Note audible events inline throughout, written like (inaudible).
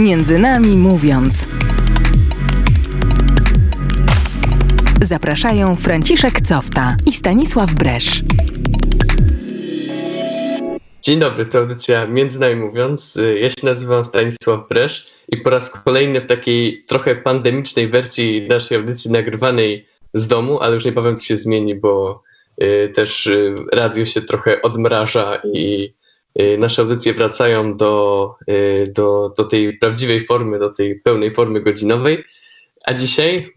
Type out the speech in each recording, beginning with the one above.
Między nami mówiąc. Zapraszają Franciszek Cofta i Stanisław Bresz. Dzień dobry, to audycja Między nami mówiąc. Ja się nazywam Stanisław Bresz i po raz kolejny w takiej trochę pandemicznej wersji naszej audycji nagrywanej z domu, ale już niebawem to się zmieni, bo y, też y, radio się trochę odmraża i nasze audycje wracają do, y, do, do tej prawdziwej formy, do tej pełnej formy godzinowej. A dzisiaj,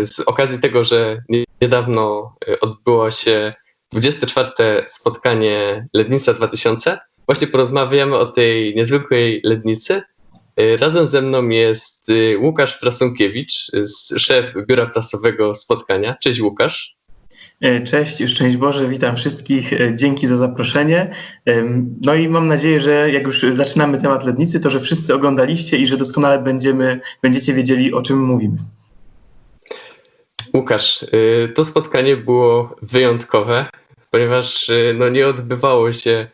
y, z okazji tego, że nie- niedawno y, odbyło się 24. spotkanie Lednica 2000. Właśnie porozmawiamy o tej niezwykłej Lednicy. Y, Razem ze mną jest y, Łukasz Frasunkiewicz, z- szef biura prasowego spotkania. Cześć Łukasz. E, Cześć, szczęść Boże, witam wszystkich. E, Dzięki za zaproszenie. No i mam nadzieję, że jak już zaczynamy temat Lednicy, to że wszyscy oglądaliście i że doskonale będziemy, będziecie wiedzieli, o czym mówimy. Łukasz, y, to spotkanie było wyjątkowe, ponieważ no, nie odbywało się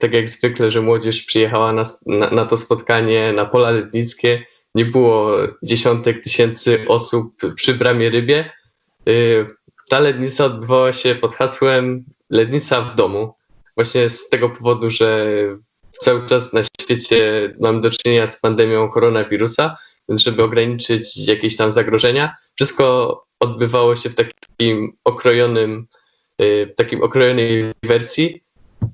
tak jak zwykle, że młodzież przyjechała na, na, na to spotkanie na pola lednickie. Nie było dziesiątek tysięcy osób przy bramie rybie. Ta lednica odbywała się pod hasłem Lednica w domu. Właśnie z tego powodu, że cały czas na świecie mamy do czynienia z pandemią koronawirusa, więc żeby ograniczyć jakieś tam zagrożenia, wszystko odbywało się w takim okrojonym, y, w takim okrojonej wersji.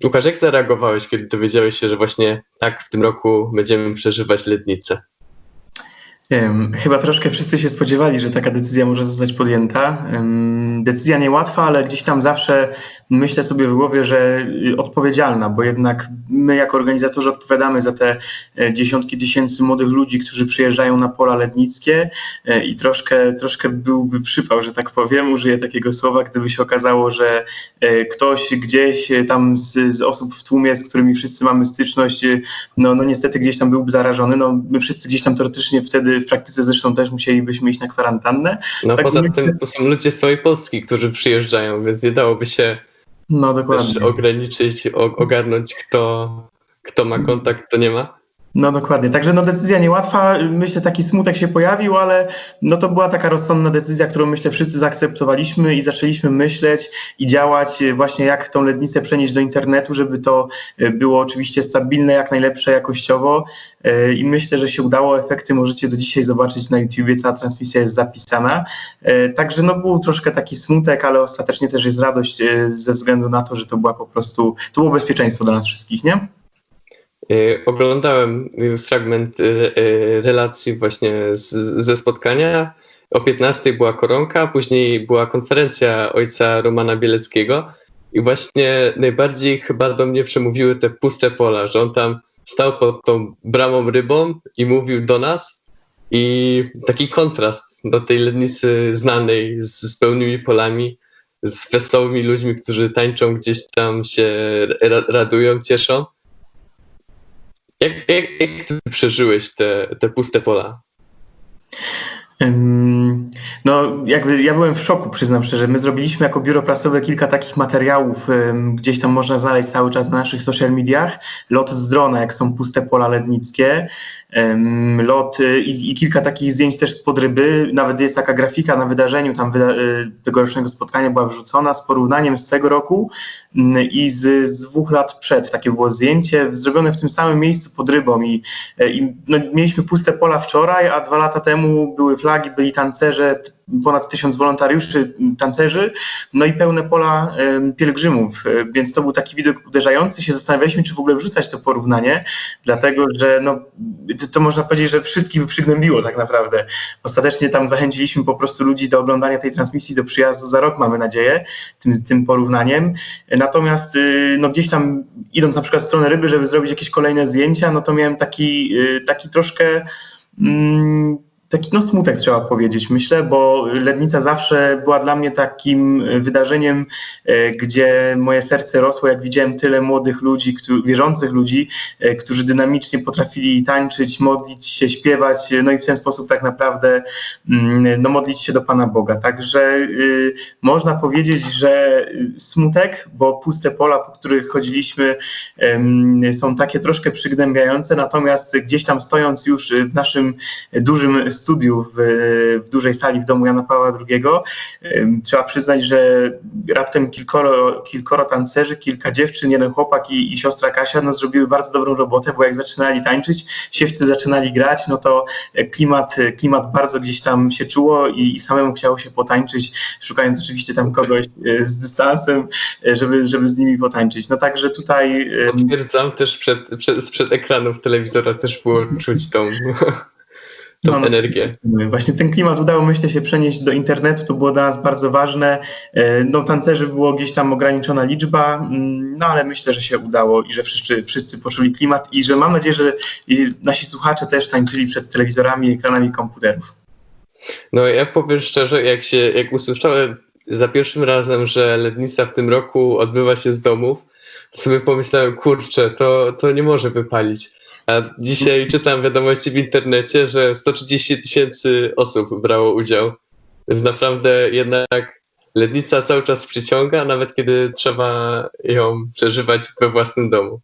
Łukasz, jak zareagowałeś, kiedy dowiedziałeś się, że właśnie tak w tym roku będziemy przeżywać lednicę? Chyba troszkę wszyscy się spodziewali, że taka decyzja może zostać podjęta. Decyzja niełatwa, ale gdzieś tam zawsze myślę sobie w głowie, że y, odpowiedzialna, bo jednak my jako organizatorzy odpowiadamy za te e, dziesiątki tysięcy młodych ludzi, którzy przyjeżdżają na pola lednickie e, i troszkę, troszkę byłby przypał, że tak powiem, użyję takiego słowa, gdyby się okazało, że e, ktoś gdzieś tam z, z osób w tłumie, z którymi wszyscy mamy styczność, no, no niestety gdzieś tam byłby zarażony. No, my wszyscy gdzieś tam teoretycznie wtedy w praktyce zresztą też musielibyśmy iść na kwarantannę. No Tak poza tym to są ludzie z całej Polski, którzy przyjeżdżają, więc nie dałoby się No dokładnie. ograniczyć, ogarnąć kto, kto ma kontakt, kto nie ma. No dokładnie. Także no decyzja niełatwa. Myślę taki smutek się pojawił, ale no to była taka rozsądna decyzja, którą myślę wszyscy zaakceptowaliśmy i zaczęliśmy myśleć i działać e, właśnie jak tą lednicę przenieść do internetu, żeby to e, było oczywiście stabilne, jak najlepsze jakościowo E, i myślę, że się udało. Efekty możecie do dzisiaj zobaczyć na YouTubie, cała transmisja jest zapisana. Także no był troszkę taki smutek, ale ostatecznie też jest radość ze względu na to, że to była po prostu, to było bezpieczeństwo dla nas wszystkich, nie? Y, Oglądałem y, fragment y, relacji właśnie z, ze spotkania. O 15 była koronka, później była konferencja ojca Romana Bieleckiego i właśnie najbardziej chyba do mnie przemówiły te puste pola, że on tam stał pod tą bramą rybą i mówił do nas i taki kontrast do tej lednicy znanej z, z pełnymi polami, z wesołymi ludźmi, którzy tańczą gdzieś tam się ra, radują, cieszą. Jak, jak, jak ty przeżyłeś te, te puste pola? No, jakby ja byłem w szoku, przyznam szczerze. My zrobiliśmy jako biuro prasowe kilka takich materiałów, gdzieś tam można znaleźć cały czas na naszych social mediach. Lot z drona, jak są puste pola lednickie, lot y, i, i kilka takich zdjęć też z podryby. Nawet jest taka grafika na wydarzeniu tam wyda- y, tegorocznego spotkania była wrzucona z porównaniem z tego roku ym, i z, z dwóch lat przed. Takie było zdjęcie zrobione w tym samym miejscu pod rybą i E, I no, mieliśmy puste pola wczoraj, a dwa lata temu były flagi, byli tancerze, ponad tysiąc wolontariuszy, tancerzy, no i pełne pola pielgrzymów, E, więc to był taki widok uderzający. Się zastanawialiśmy, czy w ogóle wrzucać to porównanie, dlatego że no, to, można powiedzieć, że wszystkich przygnębiło tak naprawdę. Ostatecznie tam zachęciliśmy po prostu ludzi do oglądania tej transmisji, do przyjazdu za rok, mamy nadzieję, tym, tym porównaniem. Natomiast y, no gdzieś tam idąc na przykład w stronę ryby, żeby zrobić jakieś kolejne zdjęcia, no to miałem taki, y, taki troszkę mm, taki no smutek trzeba powiedzieć, myślę, bo Lednica zawsze była dla mnie takim wydarzeniem, e, gdzie moje serce rosło, jak widziałem tyle młodych ludzi, wierzących ludzi, e, którzy dynamicznie potrafili tańczyć, modlić się, śpiewać, no i w ten sposób tak naprawdę mm, no, modlić się do Pana Boga. Także można powiedzieć, że smutek, bo puste pola, po których chodziliśmy, są takie troszkę przygnębiające, natomiast gdzieś tam stojąc już w naszym dużym studiu w, dużej sali w domu Jana Pawła II, trzeba przyznać, że raptem kilkoro, kilkoro tancerzy, kilka dziewczyn, jeden chłopak i, i siostra Kasia no, zrobiły bardzo dobrą robotę, bo jak zaczynali tańczyć, siewcy zaczynali grać, no to klimat, klimat bardzo gdzieś tam się czuło i, i samemu chciało się potańczyć, szukając oczywiście tam kogoś e, z dystansem, e, żeby, żeby z nimi potańczyć. No także tutaj Potwierdzam też przed, przed, sprzed ekranów telewizora też było czuć tą, tą No, no. energię. Właśnie ten klimat udało myślę się przenieść do internetu, to było dla nas bardzo ważne. E, No tancerzy było gdzieś tam ograniczona liczba, mm, no ale myślę, że się udało i że wszyscy, wszyscy poczuli klimat i że mam nadzieję, że nasi słuchacze też tańczyli przed telewizorami i ekranami komputerów. No ja powiem szczerze, jak się, jak usłyszałem za pierwszym razem, że Lednica w tym roku odbywa się z domów, to sobie pomyślałem, kurczę, to, to nie może wypalić. A dzisiaj czytam wiadomości w internecie, że 130 tysięcy osób brało udział. Więc naprawdę jednak Lednica cały czas przyciąga, nawet kiedy trzeba ją przeżywać we własnym domu.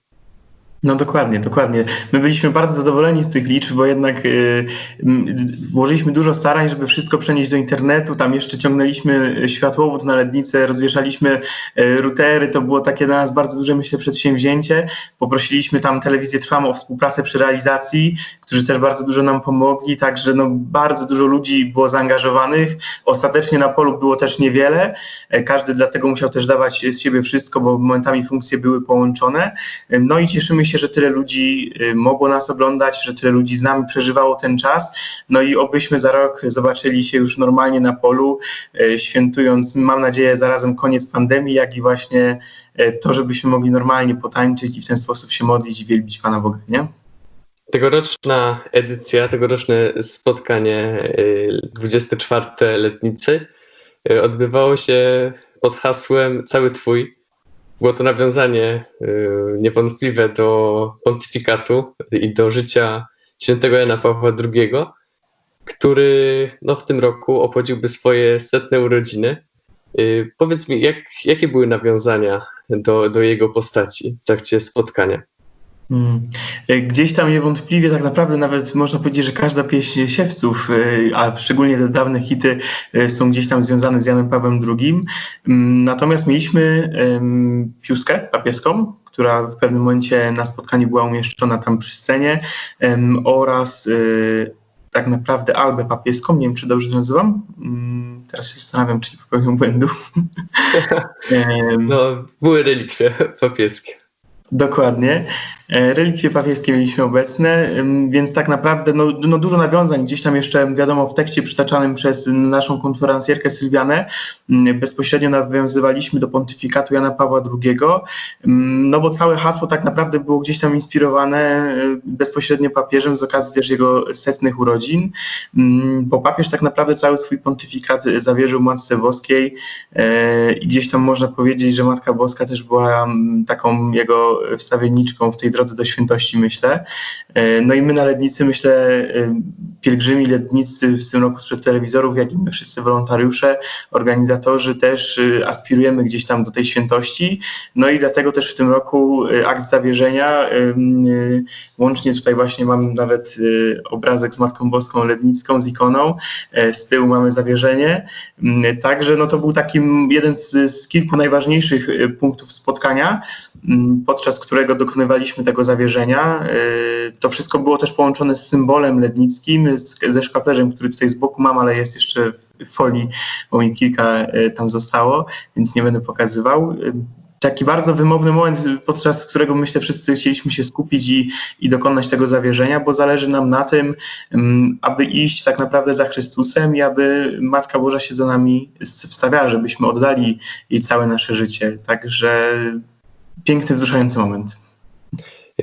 No dokładnie, dokładnie. My byliśmy bardzo zadowoleni z tych liczb, bo jednak y, m, włożyliśmy dużo starań, żeby wszystko przenieść do internetu. Tam jeszcze ciągnęliśmy światłowód na lednicę, rozwieszaliśmy y, routery. To było takie dla nas bardzo duże, myślę, przedsięwzięcie. Poprosiliśmy tam telewizję Trwam o współpracę przy realizacji, którzy też bardzo dużo nam pomogli. Także no, bardzo dużo ludzi było zaangażowanych. Ostatecznie na polu było też niewiele. E, Każdy dlatego musiał też dawać z siebie wszystko, bo momentami funkcje były połączone. No i cieszymy się, że tyle ludzi y, mogło nas oglądać, że tyle ludzi z nami przeżywało ten czas. No i obyśmy za rok zobaczyli się już normalnie na polu, y, świętując, mam nadzieję, zarazem koniec pandemii, jak i właśnie y, to, żebyśmy mogli normalnie potańczyć i w ten sposób się modlić i wielbić Pana Boga, nie? Tegoroczna edycja, tegoroczne spotkanie y, 24. letnicy odbywało się pod hasłem Cały Twój. Było to nawiązanie y, niewątpliwe do pontyfikatu i do życia świętego Jana Pawła II, który no, w tym roku obchodziłby swoje setne urodziny. Y, Powiedz mi, jak, jakie były nawiązania do, do jego postaci w trakcie spotkania? Mm. E, Gdzieś tam niewątpliwie tak naprawdę nawet można powiedzieć, że każda pieśń siewców, e, a szczególnie te dawne hity e, są gdzieś tam związane z Janem Pawłem II. Mm, Natomiast mieliśmy piuskę papieską, która w pewnym momencie na spotkaniu była umieszczona tam przy scenie oraz tak naprawdę albę papieską, nie wiem czy dobrze nazywam. Mm, Teraz się zastanawiam, czy nie popełniam błędu. (laughs) No, były relikwie papieskie. Dokładnie. E, Relikwie papieskie mieliśmy obecne, więc tak naprawdę no, no dużo nawiązań. Gdzieś tam jeszcze wiadomo w tekście przytaczanym przez naszą konferencjerkę Sylwianę bezpośrednio nawiązywaliśmy do pontyfikatu Jana Pawła II, no bo całe hasło tak naprawdę było gdzieś tam inspirowane y, bezpośrednio papieżem z okazji też jego setnych urodzin, bo papież tak naprawdę cały swój pontyfikat zawierzył Matce Boskiej e, i gdzieś tam można powiedzieć, że Matka Boska też była taką jego wstawienniczką w tej drodze do świętości, myślę. E, No i my na Lednicy, myślę, e, pielgrzymi lednicy w tym roku wśród telewizorów, jak i my wszyscy wolontariusze, organizatorzy też e, aspirujemy gdzieś tam do tej świętości. No i dlatego też w tym roku e, akt zawierzenia, e, łącznie tutaj właśnie mam nawet obrazek z Matką Boską Lednicką, z ikoną, e, z tyłu mamy zawierzenie. Mm, Także no to był taki jeden z, z kilku najważniejszych punktów spotkania, m, podczas którego dokonywaliśmy tego zawierzenia. E, To wszystko było też połączone z symbolem lednickim, ze szkaplerzem, który tutaj z boku mam, ale jest jeszcze w folii, bo mi kilka e, tam zostało, więc nie będę pokazywał. E, Taki bardzo wymowny moment, podczas którego myślę wszyscy chcieliśmy się skupić i, i dokonać tego zawierzenia, bo zależy nam na tym, mm, aby iść tak naprawdę za Chrystusem i aby Matka Boża się za nami wstawiała, żebyśmy oddali jej całe nasze życie. Także piękny, wzruszający moment.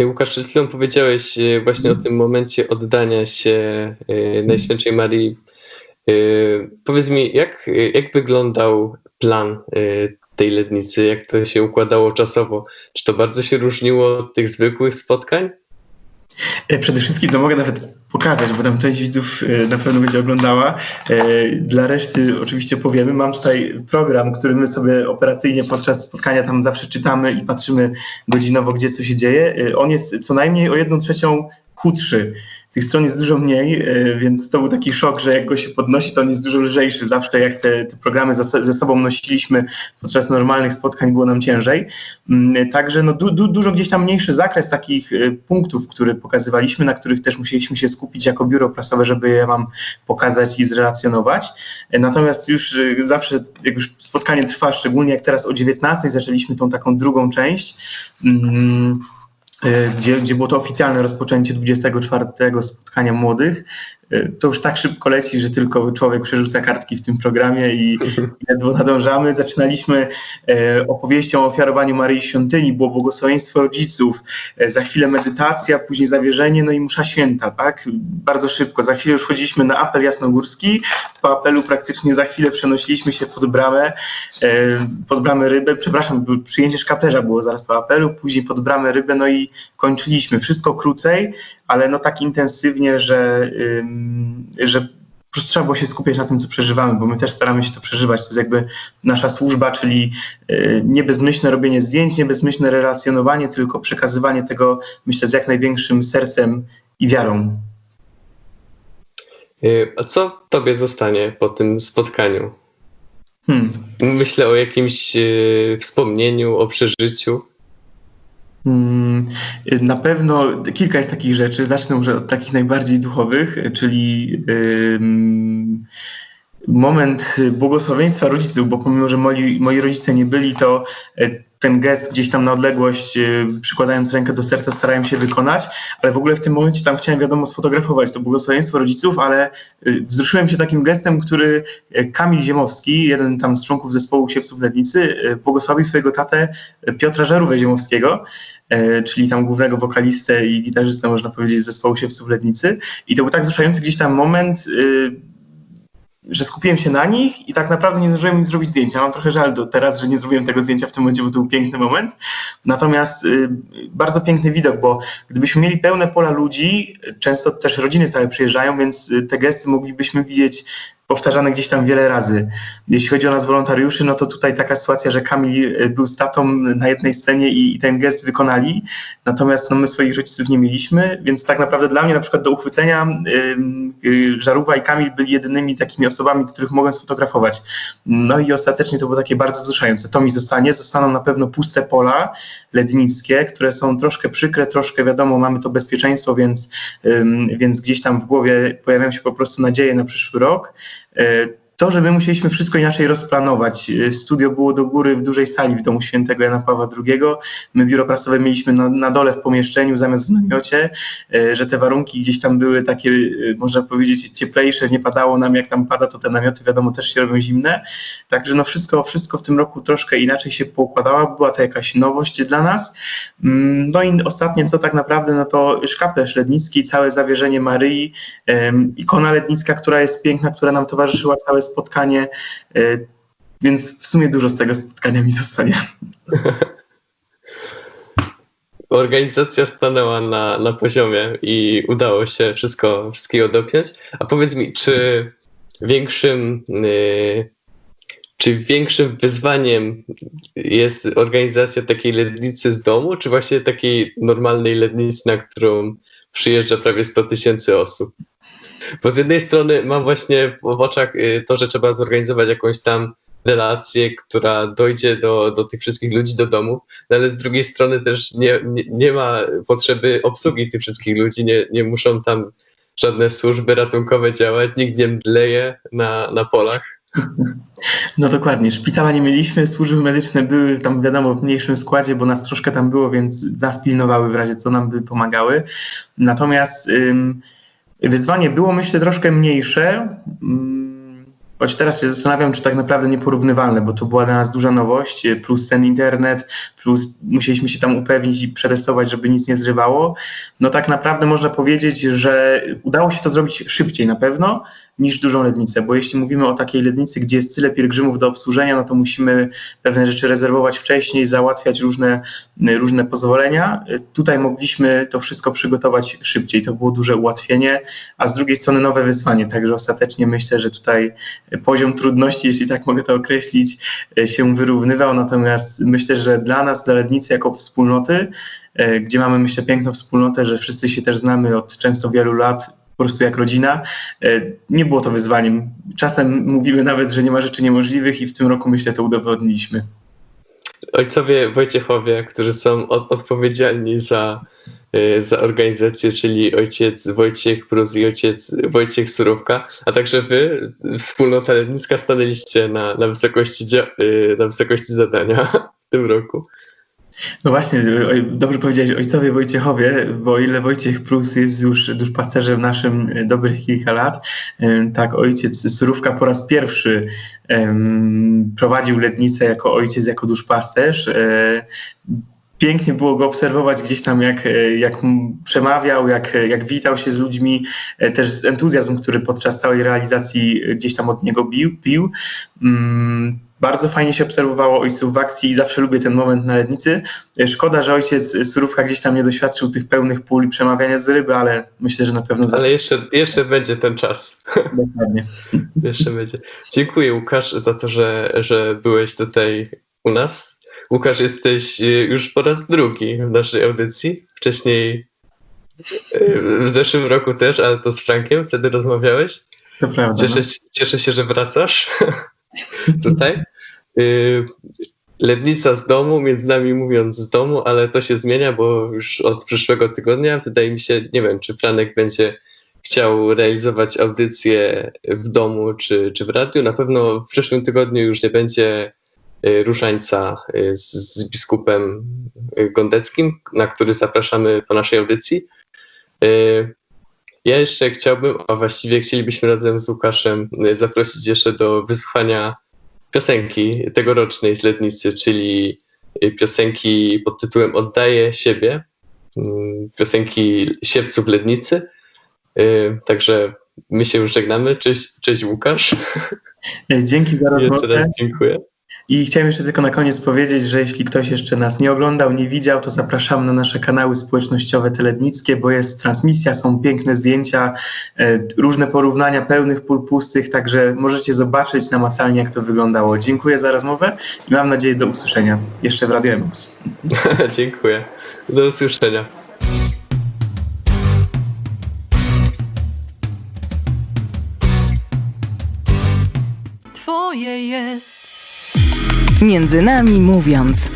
Łukasz, przed chwilą powiedziałeś e, właśnie o tym momencie oddania się e, Najświętszej Marii. E, Powiedz mi, jak, jak wyglądał plan tej lednicy? Jak to się układało czasowo? Czy to bardzo się różniło od tych zwykłych spotkań? E, Przede wszystkim to mogę nawet pokazać, bo tam część widzów e, na pewno będzie oglądała. E, Dla reszty oczywiście powiemy. Mam tutaj program, który my sobie operacyjnie podczas spotkania tam zawsze czytamy i patrzymy godzinowo, gdzie co się dzieje. On jest co najmniej o jedną trzecią chudszy. Tych stron jest dużo mniej, e, więc to był taki szok, że jak go się podnosi, to on jest dużo lżejszy. Zawsze jak te, te programy ze sobą nosiliśmy podczas normalnych spotkań, było nam ciężej. Mm, Także no, du, du, dużo gdzieś tam mniejszy zakres takich e, punktów, które pokazywaliśmy, na których też musieliśmy się skupić jako biuro prasowe, żeby je Wam pokazać i zrelacjonować. E, Natomiast już zawsze, jak już spotkanie trwa, szczególnie jak teraz o 19 zaczęliśmy tą taką drugą część, mm, gdzie, gdzie było to oficjalne rozpoczęcie 24 spotkania młodych, to już tak szybko leci, że tylko człowiek przerzuca kartki w tym programie i, i (laughs) ledwo nadążamy. Zaczynaliśmy e, opowieścią o ofiarowaniu Maryi Świątyni, było błogosławieństwo rodziców, e, za chwilę medytacja, później zawierzenie, no i msza święta, tak? Bardzo szybko. Za chwilę już wchodziliśmy na apel jasnogórski, po apelu praktycznie za chwilę przenosiliśmy się pod bramę, e, pod bramę rybę, przepraszam, przyjęcie szkaplerza było zaraz po apelu, później pod bramę rybę, no i kończyliśmy. Wszystko krócej, ale no tak intensywnie, że, ym, że po prostu trzeba było się skupiać na tym, co przeżywamy, bo my też staramy się to przeżywać. To jest jakby nasza służba, czyli y, nie bezmyślne robienie zdjęć, nie bezmyślne relacjonowanie, tylko przekazywanie tego, myślę, z jak największym sercem i wiarą. E, A co tobie zostanie po tym spotkaniu? Hmm. Myślę o jakimś wspomnieniu, o przeżyciu. Mm, Na pewno kilka jest takich rzeczy. Zacznę może od takich najbardziej duchowych, czyli moment błogosławieństwa rodziców, bo pomimo, że moi, moi rodzice nie byli, to e, ten gest gdzieś tam na odległość, e, przykładając rękę do serca, starałem się wykonać, ale w ogóle w tym momencie tam chciałem, wiadomo, sfotografować to błogosławieństwo rodziców, ale e, wzruszyłem się takim gestem, który e, Kamil Ziemowski, jeden tam z członków zespołu Siewców Lednicy, błogosławił swojego tatę Piotra Żarówę Ziemowskiego, czyli tam głównego wokalistę i gitarzystę, można powiedzieć, zespołu Siewców Lednicy. I to był tak wzruszający gdzieś tam moment, że skupiłem się na nich i tak naprawdę nie zdążyłem im zrobić zdjęcia. Mam trochę żal do teraz, że nie zrobiłem tego zdjęcia w tym momencie, bo to był piękny moment. Natomiast y, bardzo piękny widok, bo gdybyśmy mieli pełne pola ludzi, często też rodziny stale przyjeżdżają, więc y, te gesty moglibyśmy widzieć powtarzane gdzieś tam wiele razy. Jeśli chodzi o nas wolontariuszy, no to tutaj taka sytuacja, że Kamil y, był z tatą na jednej scenie i, i ten gest wykonali, natomiast no, my swoich rodziców nie mieliśmy, więc tak naprawdę dla mnie na przykład do uchwycenia y, y, Żarówa i Kamil byli jedynymi takimi osobami, których mogłem sfotografować. No i ostatecznie to było takie bardzo wzruszające. To mi zostanie. Zostaną na pewno puste pola lednickie, które są troszkę przykre, troszkę wiadomo, mamy to bezpieczeństwo, więc, ym, więc gdzieś tam w głowie pojawiają się po prostu nadzieje na przyszły rok. Y, to, że my musieliśmy wszystko inaczej rozplanować. Y, Studio było do góry w dużej sali w domu świętego Jana Pawła II. My biuro prasowe mieliśmy na, na dole w pomieszczeniu zamiast w namiocie, y, że te warunki gdzieś tam były takie, y, można powiedzieć, cieplejsze, nie padało nam, jak tam pada, to te namioty wiadomo też się robią zimne. Także no wszystko, wszystko w tym roku troszkę inaczej się poukładało, była to jakaś nowość dla nas. Mm, No i ostatnie co tak naprawdę, no to szkaplerz lednicki, całe zawierzenie Maryi, ikona lednicka, która jest piękna, która nam towarzyszyła całe spotkanie, e, więc w sumie dużo z tego spotkania mi zostanie. (laughs) Organizacja stanęła na, na poziomie i udało się wszystko, wszystkiego dopiąć. A powiedz mi, czy większym, y, czy większym wyzwaniem jest organizacja takiej lednicy z domu, czy właśnie takiej normalnej lednicy, na którą przyjeżdża prawie 100 tysięcy osób? Bo z jednej strony mam właśnie w oczach y, to, że trzeba zorganizować jakąś tam relację, która dojdzie do, do tych wszystkich ludzi do domu, no ale z drugiej strony też nie, nie, nie ma potrzeby obsługi tych wszystkich ludzi, nie, nie muszą tam żadne służby ratunkowe działać, nikt nie mdleje na, na polach. No dokładnie, szpitala nie mieliśmy, służby medyczne były tam wiadomo w mniejszym składzie, bo nas troszkę tam było, więc nas pilnowały w razie co nam by pomagały. Natomiast wyzwanie było myślę troszkę mniejsze, ym, choć teraz się zastanawiam, czy tak naprawdę nieporównywalne, bo to była dla nas duża nowość, plus ten internet, plus musieliśmy się tam upewnić i przetestować, żeby nic nie zrywało. No tak naprawdę można powiedzieć, że udało się to zrobić szybciej na pewno niż dużą lednicę, bo jeśli mówimy o takiej lednicy, gdzie jest tyle pielgrzymów do obsłużenia, no to musimy pewne rzeczy rezerwować wcześniej, załatwiać różne, różne pozwolenia. Tutaj mogliśmy to wszystko przygotować szybciej, to było duże ułatwienie, a z drugiej strony nowe wyzwanie, także ostatecznie myślę, że tutaj poziom trudności, jeśli tak mogę to określić, się wyrównywał, natomiast myślę, że dla nas, dla Lednicy jako wspólnoty, e, gdzie mamy myślę piękną wspólnotę, że wszyscy się też znamy od często wielu lat, po prostu jak rodzina, e, nie było to wyzwaniem. Czasem mówimy nawet, że nie ma rzeczy niemożliwych i w tym roku myślę to udowodniliśmy. Ojcowie Wojciechowie, którzy są od, odpowiedzialni za, y, za organizację, czyli ojciec Wojciech Prus i ojciec Wojciech Surówka, a także wy, wspólnota letnicka, stanęliście na, na, wysokości, y, na wysokości zadania w tym roku. No właśnie, dobrze powiedziałeś ojcowie Wojciechowie, bo ile Wojciech Prus jest już duszpasterzem naszym dobrych kilka lat, tak ojciec Surówka po raz pierwszy prowadził Lednicę jako ojciec, jako duszpasterz. E, Pięknie było go obserwować gdzieś tam, jak, e, jak przemawiał, jak, jak witał się z ludźmi, e, też z entuzjazm, który podczas całej realizacji gdzieś tam od niego bił. pił. Mm, Bardzo fajnie się obserwowało ojców w akcji i zawsze lubię ten moment na Lednicy. E, Szkoda, że ojciec Surówka gdzieś tam nie doświadczył tych pełnych pól i przemawiania z ryby, ale myślę, że na pewno Ale jeszcze, jeszcze będzie ten czas. dokładnie. (laughs) Jeszcze będzie. Dziękuję Łukasz za to, że, że byłeś tutaj u nas. Łukasz, jesteś y, już po raz drugi w naszej audycji. Wcześniej y, w zeszłym roku też, ale to z Frankiem, wtedy rozmawiałeś. To prawda. Cieszę, no. cieszę się, że wracasz (laughs) tutaj. Y, Lednica z domu, między nami mówiąc z domu, ale to się zmienia, bo już od przyszłego tygodnia wydaje mi się, nie wiem, czy Franek będzie chciał realizować audycję w domu czy, czy w radiu. Na pewno w przyszłym tygodniu już nie będzie y, różańca y, z, z biskupem Gondeckim, na który zapraszamy po naszej audycji. Ja jeszcze chciałbym, a właściwie chcielibyśmy razem z Łukaszem y, zaprosić jeszcze do wysłuchania piosenki tegorocznej z Lednicy, czyli y, piosenki pod tytułem Oddaję siebie, mm, piosenki Siewców Lednicy. Y, Także my się już żegnamy. Cześć, cześć Łukasz. E, Dzięki za (laughs) Jeszcze rozmowę. raz dziękuję. I chciałem jeszcze tylko na koniec powiedzieć, że jeśli ktoś jeszcze nas nie oglądał, nie widział, to zapraszamy na nasze kanały społecznościowe telednickie, bo jest transmisja, są piękne zdjęcia, e, różne porównania pełnych pól pustych, także możecie zobaczyć namacalnie, jak to wyglądało. Dziękuję za rozmowę i mam nadzieję do usłyszenia jeszcze w Radio Emox. (laughs) dziękuję. Do usłyszenia. Między nami mówiąc.